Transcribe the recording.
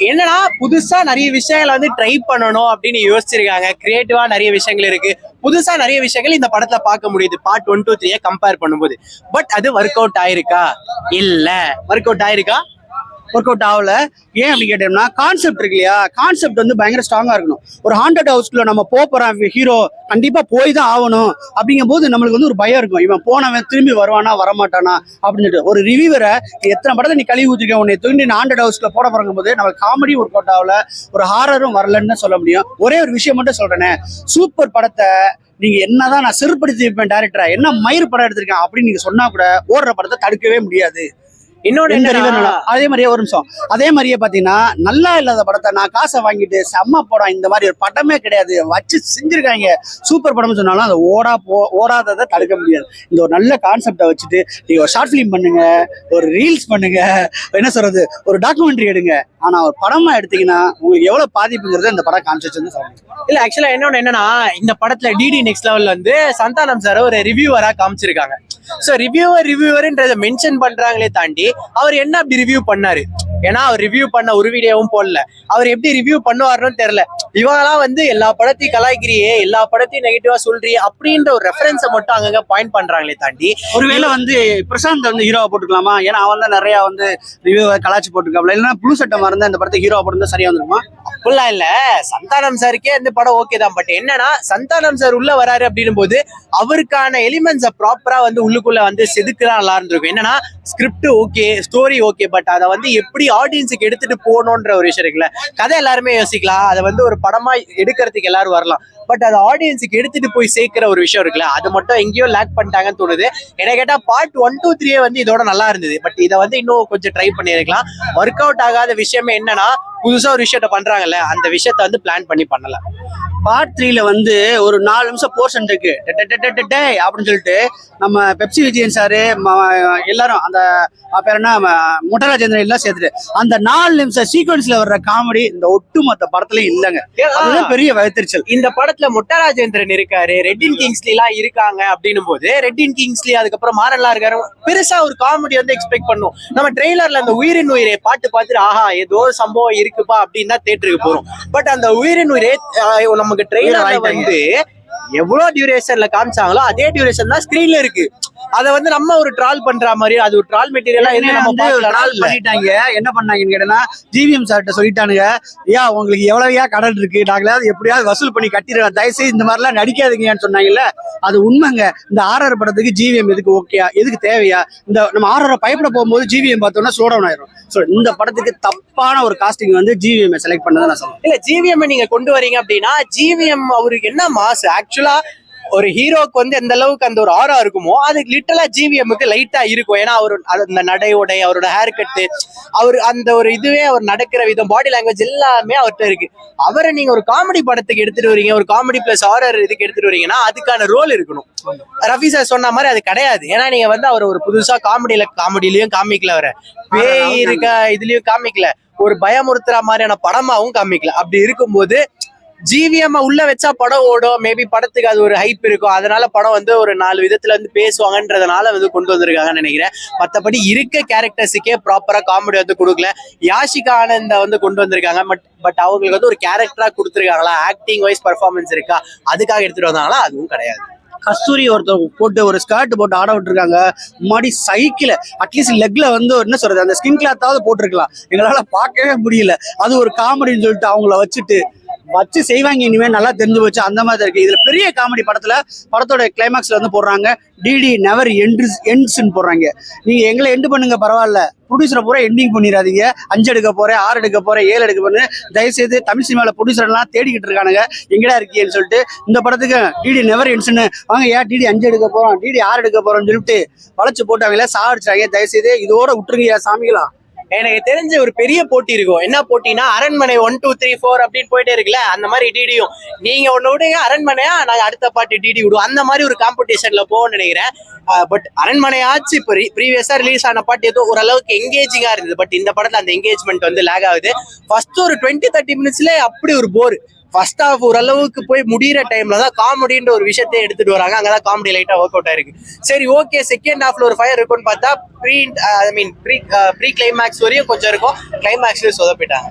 என்னன்னா புதுசா நிறைய விஷயங்களை வந்து ட்ரை பண்ணணும் அப்படின்னு யோசிச்சிருக்காங்க. கிரியேட்டிவா நிறைய விஷயங்கள் இருக்கு. புதுசா நிறைய விஷயங்கள் இந்த படத்துல பார்க்க முடியுது. பார்ட் ஒன் டூ த்ரீயை கம்பேர் பண்ணும்போது. பட் அது ஒர்க் அவுட் ஆயிருக்கா? இல்ல. ஒர்க் அவுட் ஆயிருக்கா? ஒர்க் அவுட் ஆகல. ஏன் அப்படின்னு கேட்டோம்னா கான்செப்ட் இருக்கு இல்லையா? கான்செப்ட் வந்து பயங்கர ஸ்ட்ராங்கா இருக்கணும். ஒரு ஹாண்டட் ஹவுஸ்க்குள்ள நம்ம போக போறோம் ஹீரோ கண்டிப்பா போய் தான் ஆகணும். அப்படிங்கும் போது நம்மளுக்கு வந்து ஒரு பயம் இருக்கும். இவன் போனவன் திரும்பி வருவானா வரமாட்டானா? அப்படின்னு சொல்லிட்டு. ஒரு ரிவியூவரை எத்தனை படத்தை நீ கழுவி ஊற்றிருக்க உன்னை தூண்டி நான் ஹாண்டட் ஹவுஸ்ல போட போறங்கும் போது நம்மளுக்கு காமெடி ஒர்க் அவுட் ஆகல. ஒரு ஹாரரும் வரலன்னு சொல்ல முடியும். ஒரே ஒரு விஷயம் மட்டும் சொல்றேனே. சூப்பர் படத்தை நீங்க என்னதான் நான் சிறுபடுத்தி வைப்பேன் டேரக்டரா என்ன மயிர் படம் எடுத்திருக்கேன் அப்படின்னு நீங்க சொன்னா கூட ஓடுற படத்தை தடுக்கவே முடியாது. நல்லா- அதே மாதிரியே ஒரு நிமிஷம். அதே மாதிரியே பாத்தீங்கன்னா நல்லா இல்லாத படத்தை நான் காசை வாங்கிட்டு செம்ம படம். இந்த மாதிரி ஒரு படமே கிடையாது. வச்சு செஞ்சிருக்காங்க. சூப்பர் படம்னு சொன்னாலும் அதை ஓடா போ ஓடாததை தடுக்க முடியாது. இந்த ஒரு நல்ல கான்செப்டை வச்சுட்டு நீங்க ஒரு ஷார்ட் ஃபிலிம் பண்ணுங்க ஒரு ரீல்ஸ் பண்ணுங்க என்ன சொல்றது ஒரு டாக்குமெண்ட்ரி எடுங்க. ஆனா ஒரு படமா எடுத்தீங்கன்னா உங்களுக்கு எவ்வளவு பாதிப்புங்கிறத இந்த படம் காமிச்சிச்சுன்னு சொல்லணும் இல்ல ஆக்சுவலா இன்னொன்னு என்னன்னா இந்த படத்துல டிடி நெக்ஸ்ட் லெவல்ல வந்து சந்தானம் சார் ஒரு ரிவ்யூவரா காமிச்சிருக்காங்க. சோ ரிவ்யூவர் ரிவ்யூவர்ன்றத மென்ஷன் பண்றாங்களே தாண்டி அவர் என்ன அப்படி ரிவ்யூ பண்ணாரு? ஏன்னா அவர் ரிவ்யூ பண்ண ஒரு வீடியோவும் போடல. அவர் எப்படி ரிவ்யூ பண்ணுவாருன்னு தெரியல. இவங்கெல்லாம் வந்து எல்லா படத்தையும் கலாய்க்கிறியே எல்லா படத்தையும் நெகட்டிவா சொல்றியே அப்படின்ற ஒரு ரெஃபரன்ஸை மட்டும் அங்கங்க பாயிண்ட் பண்றாங்களே தாண்டி ஒருவேளை வந்து பிரசாந்த் வந்து ஹீரோவா போட்டுக்கலாமா? ஏன்னா அவன் தான் நிறைய வந்து ரிவ்யூ கலாச்சி போட்டுருக்காப்ல. இல்லைன்னா ப்ளூ சட்டை மறந்து இந்த படத்தை ஹீரோவா போட்டிருந்தா சரியா வந்துருமா? அப்படிலாம் இல்ல. சந்தானம் சாருக்கே இந்த படம் ஓகே தான். பட் என்னன்னா சந்தானம் சார் உள்ள வராரு அப்படின்னும் போது அவருக்கான எலிமெண்ட்ஸை ப்ராப்பரா வந்து உள்ளுக்குள்ள வந்து செதுக்குறா நல்லா இருந்திருக்கும். என்னன்னா script okay story okay but அதை வந்து எப்படி ஆடியன்ஸுக்கு எடுத்துட்டு போகணுன்ற ஒரு விஷயம் இருக்குல்ல கதை எல்லாருமே யோசிக்கலாம். அதை வந்து ஒரு படமா எடுக்கிறதுக்கு எல்லாரும் வரலாம். பட் அதை ஆடியன்ஸுக்கு எடுத்துட்டு போய் சேர்க்கிற ஒரு விஷயம் இருக்குல்ல அது மட்டும் எங்கேயோ லேக் பண்ணிட்டாங்கன்னு தோணுது. என்ன கேட்டா பார்ட் ஒன் டூ த்ரீயே வந்து இதோட நல்லா இருந்தது. பட் இதை வந்து இன்னும் கொஞ்சம் ட்ரை பண்ணியிருக்கலாம். ஒர்க் அவுட் ஆகாத விஷயமே என்னன்னா புதுசா ஒரு விஷயத்த பண்றாங்கல்ல அந்த விஷயத்த வந்து பிளான் பண்ணி பண்ணல பார்ட் த்ரீல வந்து ஒரு நாலு நிமிஷம் போர்ஷன் இருக்கு. அப்படின்னு சொல்லிட்டு நம்ம பெப்சி விஜயன் சாரு எல்லாரும் அந்த பேர் என்ன? முட்டராஜேந்திரன் எல்லாம் சேர்த்துட்டு அந்த நாலு நிமிஷம் சீக்வன்ஸ்ல வர்ற காமெடி இந்த ஒட்டுமொத்த படத்துலயும் இல்லைங்க. அதுதான் பெரிய வயத்திருச்சல் இந்த படத்துல முட்டராஜேந்திரன் இருக்காரு ரெட்டின் கிங்ஸ்லி எல்லாம் இருக்காங்க அப்படின்னும் போது ரெட்டின் கிங்ஸ்லி அதுக்கப்புறம் மாறன்லாம் இருக்காரு பெருசா ஒரு காமெடி வந்து எக்ஸ்பெக்ட் பண்ணும். நம்ம ட்ரெய்லர்ல அந்த உயிரின் உயிரை பாட்டு பார்த்துட்டு ஆஹா ஏதோ ஒரு சம்பவம் இருக்குப்பா அப்படின்னு தான் தேட்டருக்கு போறோம். பட் அந்த உயிரின் உயிரே ஆஹ், நமக்கு ட்ரெய்லர்ல. வந்து எவ்வளவு டியூரேஷன்ல காமிச்சாங்களோ அதே டியூரேஷன் தான் ஸ்கிரீன்ல இருக்கு அத வந்து நம்ம ஒரு ட்ரால் பண்ற மாதிரி அது ஒரு ட்ரால் மெட்டீரியலா இருந்து நம்ம நாள் பண்ணிட்டாங்க. என்ன பண்ணாங்கன்னு கேட்டேன்னா ஜிவிஎம் சார்கிட்ட சொல்லிட்டானுங்க. ஐயா உங்களுக்கு எவ்வளவுயா கடன் இருக்கு? நாங்களாவது எப்படியாவது வசூல் பண்ணி கட்டிடுறோம். தயவுசெய்து இந்த மாதிரிலாம் நடிக்காதீங்கன்னு சொன்னாங்கல்ல. அது உண்மைங்க. இந்த ஆர்ஆர் படத்துக்கு ஜிவிஎம் எதுக்கு ஓகேயா எதுக்கு தேவையா? இந்த நம்ம ஆர்ஆர் பயப்பட போகும்போது ஜிவிஎம் பார்த்தோம்னா ஸ்லோ டவுன் ஆயிரும். ஸோ இந்த படத்துக்கு தப்பான ஒரு காஸ்டிங் வந்து ஜிவிஎம் செலக்ட் பண்ணதை நான் சொல்றேன். இல்ல ஜிவிஎம் நீங்க கொண்டு வரீங்க அப்படின்னா ஜிவிஎம் அவருக்கு என்ன மாசு? ஆக்சுவலா ஒரு ஹீரோக்கு வந்து எந்த அளவுக்கு அந்த ஒரு ஆரா இருக்குமோ அது லிட்டலா ஜிவிஎம்க்கு லைட்டா இருக்கும். ஏன்னா அவர் அந்த நடை உடை அவரோட ஹேர் கட்டு அவர் அந்த ஒரு இதுவே அவர் நடக்கிற விதம் பாடி லாங்குவேஜ் எல்லாமே அவர்கிட்ட இருக்கு. அவரை நீங்க ஒரு காமெடி படத்துக்கு எடுத்துட்டு வரீங்க ஒரு காமெடி பிளஸ் ஹாரர் இதுக்கு எடுத்துட்டு வரீங்கன்னா அதுக்கான ரோல் இருக்கணும். ரஃபி சார் சொன்ன மாதிரி அது கிடையாது. ஏன்னா நீங்க வந்து அவர் ஒரு புதுசா காமெடியில காமெடியிலயும் காமிக்கல அவரை. பேய் இருக்க இதுலயும் காமிக்கல. ஒரு பயமுறுத்துற மாதிரியான படமாவும் காமிக்கல. அப்படி இருக்கும்போது ஜிவிஎம் உள்ள வச்சா படம் ஓடும். மேபி படத்துக்கு அது ஒரு ஹைப் இருக்கும். அதனால படம் வந்து ஒரு நாலு விதத்துல வந்து பேசுவாங்கன்றதுனால வந்து கொண்டு வந்திருக்காங்கன்னு நினைக்கிறேன். மற்றபடி இருக்க கேரக்டர்ஸுக்கே ப்ராப்பரா காமெடி வந்து கொடுக்கல. யாஷிகா ஆனந்த வந்து கொண்டு வந்திருக்காங்க. பட் பட் அவங்களுக்கு வந்து ஒரு கேரக்டரா கொடுத்துருக்காங்களா? ஆக்டிங் வைஸ் பர்ஃபார்மன்ஸ் இருக்கா? அதுக்காக எடுத்துட்டு வந்தாங்களா? அதுவும் கிடையாது. கஸ்தூரி ஒருத்தர் போட்டு ஒரு ஸ்கர்ட் போட்டு ஆட விட்டுருக்காங்க. முன்னாடி சைக்கிள் அட்லீஸ்ட் லெக்ல வந்து என்ன சொல்றது? அந்த ஸ்கின் கிளாத்தாவது போட்டிருக்கலாம். எங்களால பார்க்கவே முடியல. அது ஒரு காமெடின்னு சொல்லிட்டு அவங்கள வச்சுட்டு வச்சு செய்வாங்க இனிமே நல்லா தெரிஞ்சு போச்சு. அந்த மாதிரி இருக்கு. இதுல பெரிய காமெடி படத்துல படத்தோட கிளைமேக்ஸ்ல வந்து போடுறாங்க. டிடி நெவர் எண்ட்ஸ் எண்ட்ஸ்ன்னு போடுறாங்க. நீங்க எங்களை எண்டு பண்ணுங்க பரவாயில்ல. ப்ரொடியூசரை பூரா எண்டிங் பண்ணிடாதீங்க அஞ்சு எடுக்க போறேன் ஆறு எடுக்க போறேன் ஏழு எடுக்க போறேன் தயவுசெய்து தமிழ் சினிமாவில் ப்ரொடியூசர் எல்லாம் தேடிக்கிட்டு இருக்கானுங்க. எங்கடா இருக்கீங்கன்னு சொல்லிட்டு இந்த படத்துக்கு டிடி நெவர் எண்ட்ஸ்னு வாங்க ஏன் டிடி அஞ்சு எடுக்க போறோம் டிடி ஆறு எடுக்க போறோம்னு சொல்லிட்டு வளைச்சு போட்டாங்களே சாடிச்சாங்க தயவுசெய்து இதோட விட்டுருங்க சாமிகளா? எனக்கு தெரிஞ்ச ஒரு பெரிய போட்டி இருக்கும். என்ன போட்டினா அரண்மனை ஒன் டூ த்ரீ ஃபோர் அப்படின்னு போயிட்டே இருக்குல்ல? அந்த மாதிரி டிடியும் நீங்க ஒண்ணு விடுங்க அரண்மனையா? நாங்க அடுத்த பாட்டு டிடி விடுவோம் அந்த மாதிரி ஒரு காம்படிஷன்ல போகணும்னு நினைக்கிறேன். பட் அரண்மனையாச்சு இப்போ ப்ரீவியஸா ரிலீஸ் ஆன பாட்டு ஏதோ ஓரளவுக்கு எங்கேஜிங்கா இருந்தது. பட் இந்த படத்துல அந்த எங்கேஜ்மெண்ட் வந்து லேக் ஆகுது. ஃபர்ஸ்ட் ஒரு டுவெண்ட்டி தேர்ட்டி மினிட்ஸ்ல அப்படி ஒரு போர் ஃபர்ஸ்ட் ஹாஃப் ஓரளவுக்கு போய் முடியிற டைம்ல தான் காமெடின்ற ஒரு விஷயத்தை எடுத்துட்டு வராங்க. அங்கதான் காமெடி லைட்டாக ஒர்க் அவுட் ஆயிருக்கு. சரி ஓகே செகண்ட் ஹாஃப்ல ஒரு ஃபயர் இருக்கும்னு பார்த்தா pre I mean pre pre climax வரையும் கொஞ்சம் இருக்கும். கிளைமேக்ஸ்லேயே சொதப்பிட்டாங்க.